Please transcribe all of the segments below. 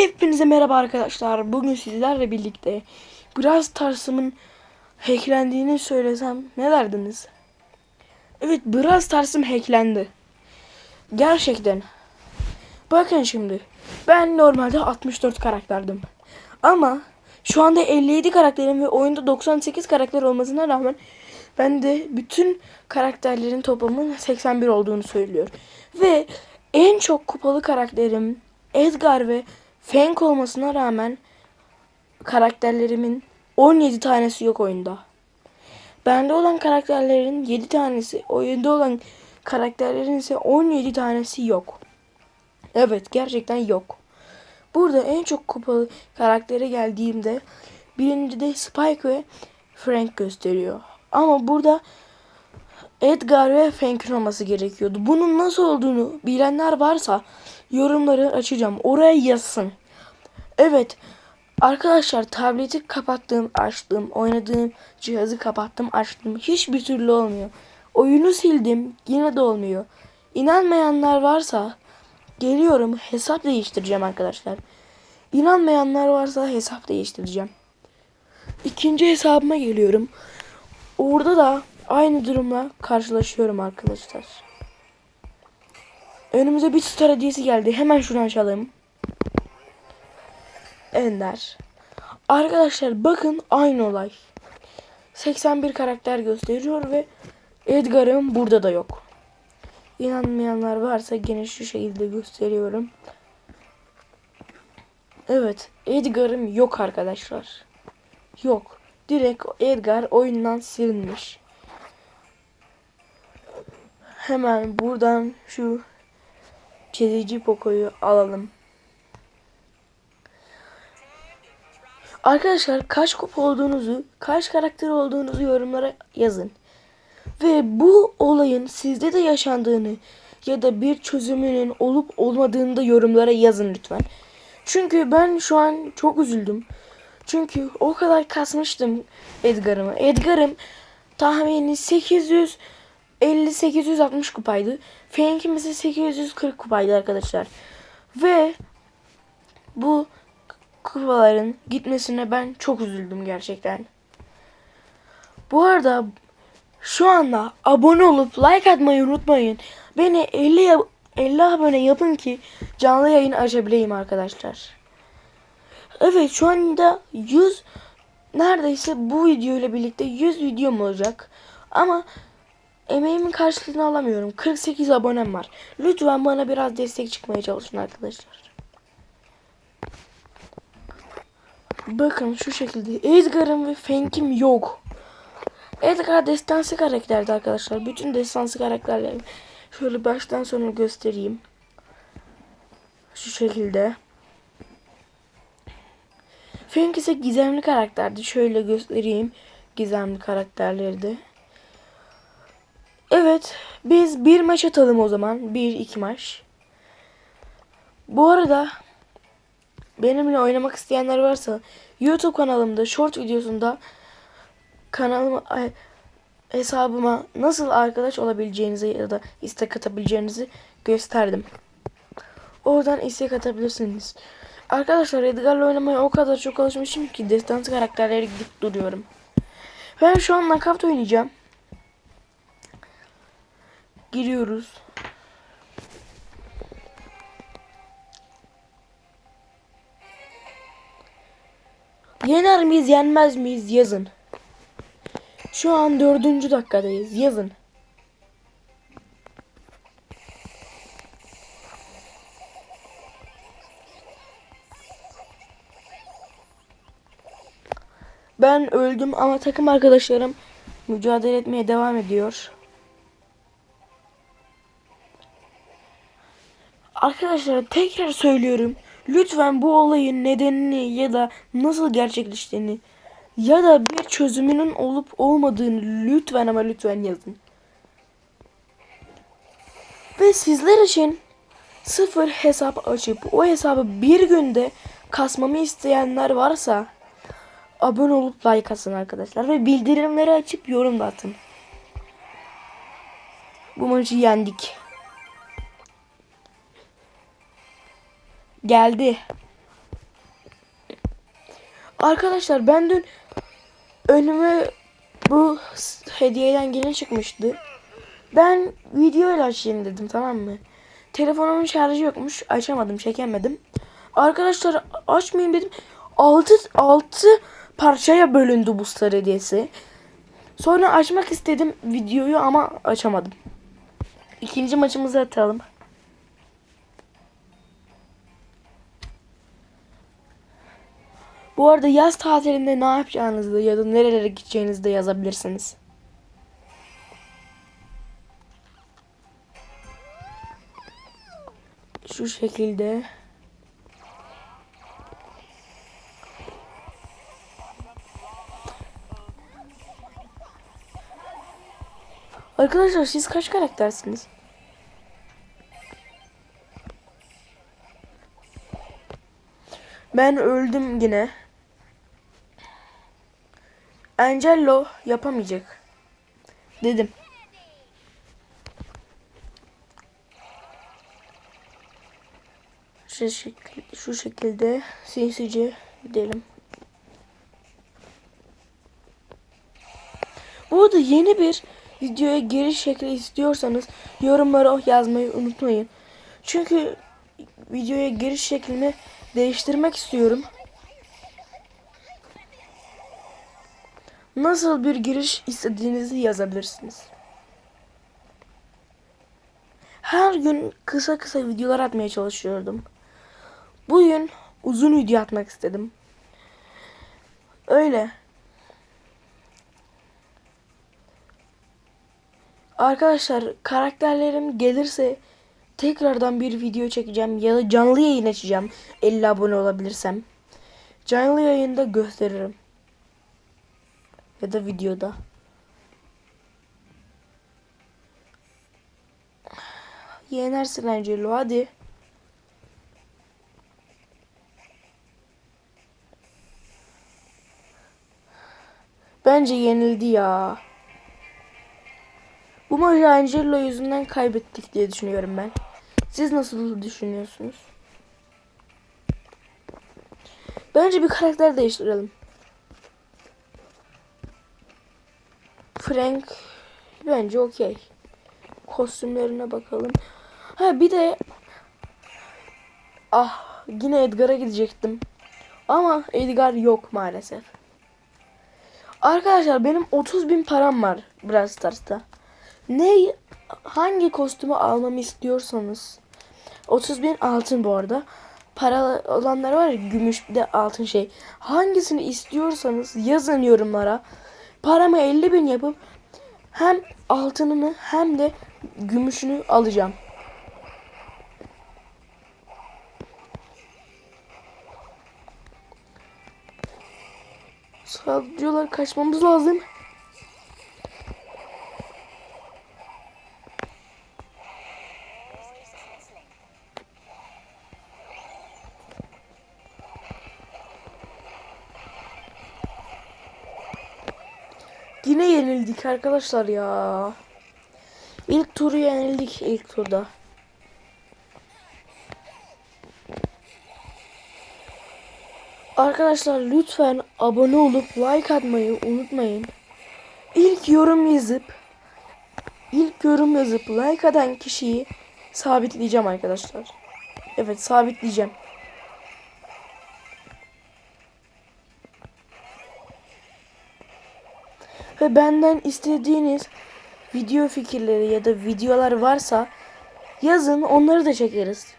Hepinize merhaba arkadaşlar. Bugün sizlerle birlikte biraz Stars'ımın hacklendiğini söylesem ne derdiniz? Evet biraz Stars'ım hacklendi. Gerçekten. Bakın şimdi. Ben normalde 64 karakterdim. Ama şu anda 57 karakterim ve oyunda 98 karakter olmasına rağmen ben de bütün karakterlerin toplamının 81 olduğunu söylüyor. Ve en çok kupalı karakterim Edgar ve Fang olmasına rağmen karakterlerimin 17 tanesi yok oyunda. Bende olan karakterlerin 7 tanesi, oyunda olan karakterlerin ise 17 tanesi yok. Evet, gerçekten yok. Burada en çok kupalı karaktere geldiğimde birincide Spike ve Frank gösteriyor. Ama burada Edgar ve Frank'in olması gerekiyordu. Bunun nasıl olduğunu bilenler varsa yorumları açacağım. Oraya yazsın. Evet. Arkadaşlar tableti kapattım, açtım, oynadığım cihazı kapattım, açtım. Hiçbir türlü olmuyor. Oyunu sildim, yine de olmuyor. İnanmayanlar varsa geliyorum hesap değiştireceğim arkadaşlar. İnanmayanlar varsa hesap değiştireceğim. İkinci hesabıma geliyorum. Orada da aynı durumla karşılaşıyorum arkadaşlar. Önümüze bir star hediyesi geldi. Hemen şunu açalım. Ender. Arkadaşlar bakın aynı olay. 81 karakter gösteriyor ve Edgar'ın burada da yok. İnanmayanlar varsa gene şu şekilde gösteriyorum. Evet, Edgar'ım yok arkadaşlar. Yok. Direkt Edgar oyundan silinmiş. Hemen buradan şu çizici Poco'yu alalım. Arkadaşlar kaç kupa olduğunuzu, kaç karakter olduğunuzu yorumlara yazın. Ve bu olayın sizde de yaşandığını ya da bir çözümünün olup olmadığını da yorumlara yazın lütfen. Çünkü ben şu an çok üzüldüm. Çünkü o kadar kasmıştım Edgar'ımı. Edgar'ım tahmini 800 50-860 kupaydı. Frank'in ise 840 kupaydı arkadaşlar. Ve bu kupaların gitmesine ben çok üzüldüm gerçekten. Bu arada şu anda abone olup like atmayı unutmayın. Beni 50 ya- 50 abone yapın ki canlı yayın açabileyim arkadaşlar. Evet şu anda 100 neredeyse bu video ile birlikte 100 videom olacak. Ama emeğimin karşılığını alamıyorum. 48 abonem var. Lütfen bana biraz destek çıkmaya çalışın arkadaşlar. Bakın şu şekilde Edgar'ım ve Frank'im yok. Edgar destansı karakterdi arkadaşlar. Bütün destansı karakterleri şöyle baştan sona göstereyim. Şu şekilde. Frank ise gizemli karakterdi. Şöyle göstereyim gizemli karakterleri de. Evet, biz bir maç atalım o zaman. Bir iki maç. Bu arada benimle oynamak isteyenler varsa YouTube kanalımda short videosunda kanalıma ay, hesabıma nasıl arkadaş olabileceğinizi ya da istek atabileceğinizi gösterdim. Oradan istek atabilirsiniz. Arkadaşlar Edgar'la oynamaya o kadar çok alışmışım ki destansı karakterlere gidip duruyorum. Ben şu an nakavt oynayacağım. Giriyoruz. Yener miyiz yenmez miyiz yazın. Şu an dördüncü dakikadayız yazın. Ben öldüm ama takım arkadaşlarım mücadele etmeye devam ediyor. Arkadaşlar tekrar söylüyorum. Lütfen bu olayın nedenini ya da nasıl gerçekleştiğini ya da bir çözümünün olup olmadığını lütfen ama lütfen yazın. Ve sizler için sıfır hesap açıp o hesabı bir günde kasmamı isteyenler varsa abone olup like atın arkadaşlar ve bildirimleri açıp yorum da atın. Bu maçı yendik. Geldi. Arkadaşlar ben dün önüme bu hediyeden gelin çıkmıştı. Ben videoyla açayım dedim tamam mı? Telefonumun şarjı yokmuş. Açamadım, çekemedim. Arkadaşlar açmayayım dedim. 6 6 parçaya bölündü bu star hediyesi. Sonra açmak istedim videoyu ama açamadım. İkinci maçımızı atalım. Bu arada yaz tatilinde ne yapacağınızı ya da nerelere gideceğinizi de yazabilirsiniz. Şu şekilde. Arkadaşlar siz kaç karaktersiniz? Ben öldüm yine. Angelo yapamayacak. Dedim. Şu şekilde, şu şekilde sinsice gidelim. Bu arada yeni bir videoya giriş şekli istiyorsanız yorumlara yazmayı unutmayın. Çünkü videoya giriş şeklini değiştirmek istiyorum. Nasıl bir giriş istediğinizi yazabilirsiniz. Her gün kısa kısa videolar atmaya çalışıyordum. Bugün uzun video atmak istedim. Öyle. Arkadaşlar karakterlerim gelirse tekrardan bir video çekeceğim ya da canlı yayın açacağım 50 abone olabilirsem. Canlı yayında gösteririm. Ya da videoda. Yenersin Angelo hadi. Bence yenildi ya. Bu maçı Angelo yüzünden kaybettik diye düşünüyorum ben. Siz nasıl düşünüyorsunuz? Bence bir karakter değiştirelim. Frank bence okey. Kostümlerine bakalım. Ha bir de ah yine Edgar'a gidecektim. Ama Edgar yok maalesef. Arkadaşlar benim 30 bin param var Brawl Stars'ta. Ne hangi kostümü almamı istiyorsanız 30 bin altın bu arada. Para olanlar var ya gümüş bir de altın şey. Hangisini istiyorsanız yazın yorumlara. Paramı 50 bin yapıp hem altınını hem de gümüşünü alacağım. Sağlıkçılar kaçmamız lazım. Yine yenildik arkadaşlar ya. İlk turu yenildik ilk turda. Arkadaşlar lütfen abone olup like atmayı unutmayın. İlk yorum yazıp ilk yorum yazıp like atan kişiyi sabitleyeceğim arkadaşlar. Evet sabitleyeceğim. Ve benden istediğiniz video fikirleri ya da videolar varsa yazın onları da çekeriz.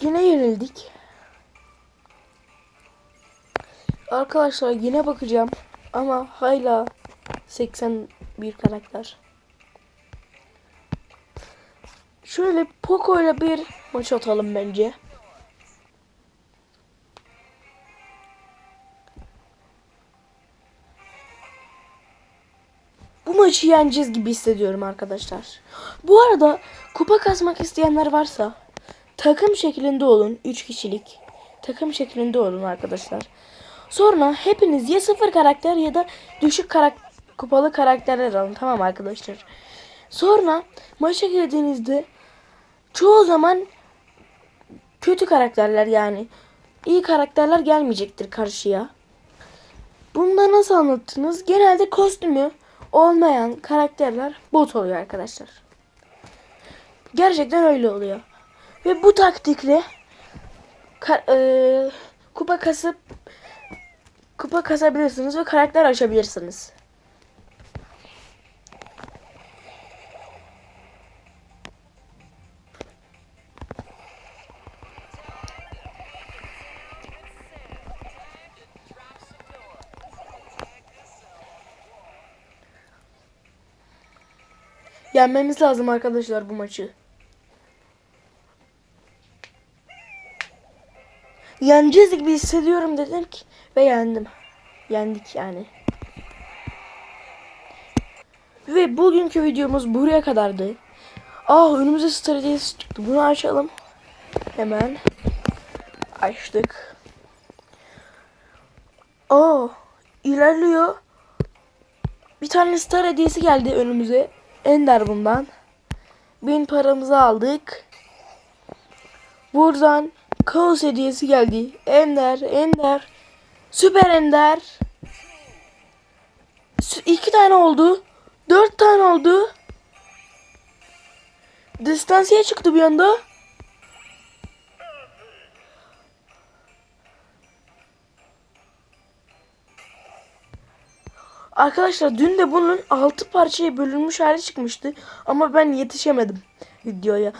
Yine yenildik. Arkadaşlar yine bakacağım ama hala 81 karakter. Şöyle Poco ile bir maç atalım bence. Maçı yeneceğiz gibi hissediyorum arkadaşlar. Bu arada kupa kasmak isteyenler varsa takım şeklinde olun 3 kişilik. Takım şeklinde olun arkadaşlar. Sonra hepiniz ya sıfır karakter ya da düşük karak kupalı karakterler alın tamam arkadaşlar. Sonra maça girdiğinizde çoğu zaman kötü karakterler yani. İyi karakterler gelmeyecektir karşıya. Bunda nasıl anlattınız? Genelde kostümü olmayan karakterler bot oluyor arkadaşlar. Gerçekten öyle oluyor. Ve bu taktikle ka- e, kupa kasıp kupa kasabilirsiniz ve karakter açabilirsiniz. Yenmemiz lazım arkadaşlar bu maçı. Yeneceğiz gibi hissediyorum dedim ki ve yendim. Yendik yani. Ve bugünkü videomuz buraya kadardı. Aa önümüze stratejisi çıktı. Bunu açalım. Hemen. Açtık. Aa ilerliyor. Bir tane star hediyesi geldi önümüze. Ender bundan. Bin paramızı aldık. Buradan kaos hediyesi geldi. Ender, Ender. Süper Ender. İki tane oldu. Dört tane oldu. Distansiye çıktı bir anda. Arkadaşlar dün de bunun 6 parçaya bölünmüş hali çıkmıştı. Ama ben yetişemedim videoya.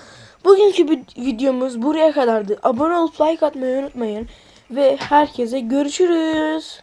Bugünkü vid- videomuz buraya kadardı. Abone olup like atmayı unutmayın. Ve herkese görüşürüz.